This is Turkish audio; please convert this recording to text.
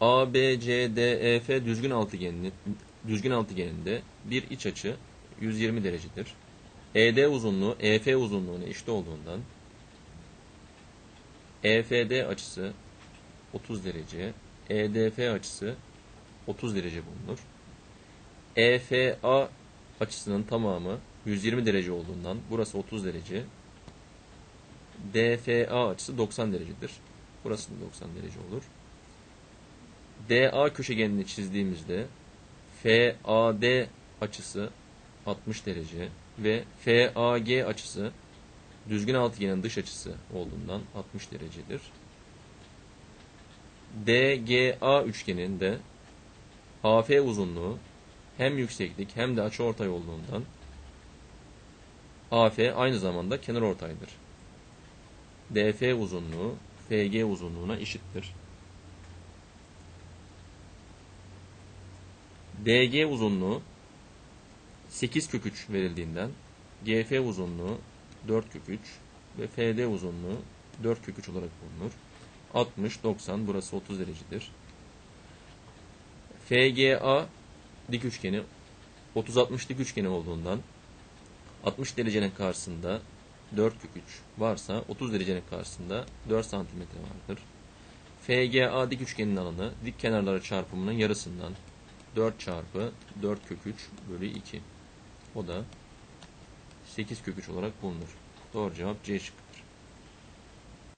A, B, C, D, E, F düzgün altıgeninin düzgün altıgeninde bir iç açı 120 derecedir. ED uzunluğu EF uzunluğuna eşit olduğundan EFD açısı 30 derece, EDF açısı 30 derece bulunur. EFA açısının tamamı 120 derece olduğundan burası 30 derece. DFA açısı 90 derecedir. Burası da 90 derece olur. DA köşegenini çizdiğimizde FAD açısı 60 derece ve FAG açısı düzgün altıgenin dış açısı olduğundan 60 derecedir. DGA üçgeninde AF uzunluğu hem yükseklik hem de açıortay olduğundan AF aynı zamanda kenarortaydır. DF uzunluğu FG uzunluğuna eşittir. DG uzunluğu 8 kök 3 verildiğinden GF uzunluğu 4 kök 3 ve FD uzunluğu 4 kök 3 olarak bulunur. 60, 90 burası 30 derecedir. FGA dik üçgeni 30-60 dik üçgeni olduğundan 60 derecenin karşısında 4 kök 3 varsa 30 derecenin karşısında 4 santimetre vardır. FGA dik üçgenin alanı dik kenarları çarpımının yarısından 4 çarpı 4 kök 3 bölü 2. O da 8 kök 3 olarak bulunur. Doğru cevap C şıkkı.